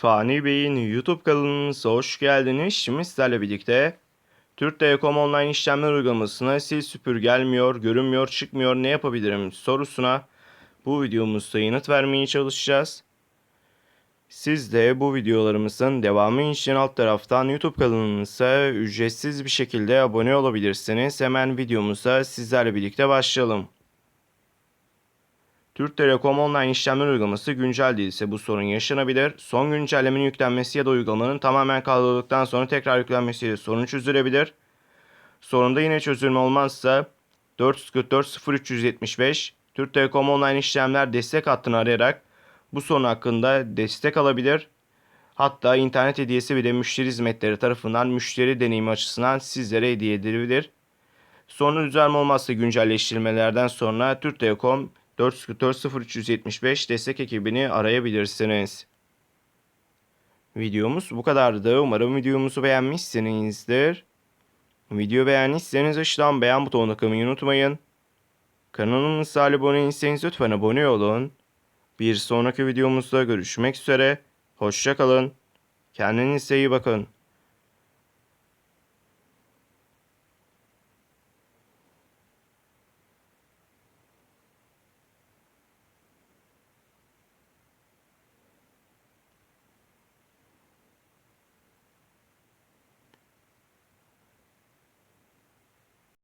Fani Bey'in YouTube kanalınıza hoş geldiniz. Şimdi sizlerle birlikte Türk Telekom online işlemler uygulamasına sil süpür gelmiyor, görünmüyor, çıkmıyor ne yapabilirim sorusuna bu videomuzda yanıt vermeye çalışacağız. Siz de bu videolarımızın devamı için alt taraftan YouTube kanalımıza ücretsiz bir şekilde abone olabilirsiniz. Hemen videomuza sizlerle birlikte başlayalım. Türk Telekom online işlemler uygulaması güncel değilse bu sorun yaşanabilir. Son güncellemenin yüklenmesi ya da uygulamanın tamamen kaldırıldıktan sonra tekrar yüklenmesiyle sorun çözülebilir. Sorunda yine çözülme olmazsa 444 0375 Türk Telekom online işlemler destek hattını arayarak bu sorun hakkında destek alabilir. Hatta internet hediyesi bile müşteri hizmetleri tarafından müşteri deneyimi açısından sizlere hediye edilebilir. Sorunun düzelme olmazsa güncelleştirmelerden sonra Türk Telekom 444 0375 destek ekibini arayabilirsiniz. Videomuz bu kadardı. Umarım videomuzu beğenmişsinizdir. Video beğendiyseniz aşağıdan beğen butonuna tıklamayı unutmayın. Kanalımıza abone değilseniz lütfen abone olun. Bir sonraki videomuzda görüşmek üzere. Hoşçakalın. Kendinize iyi bakın.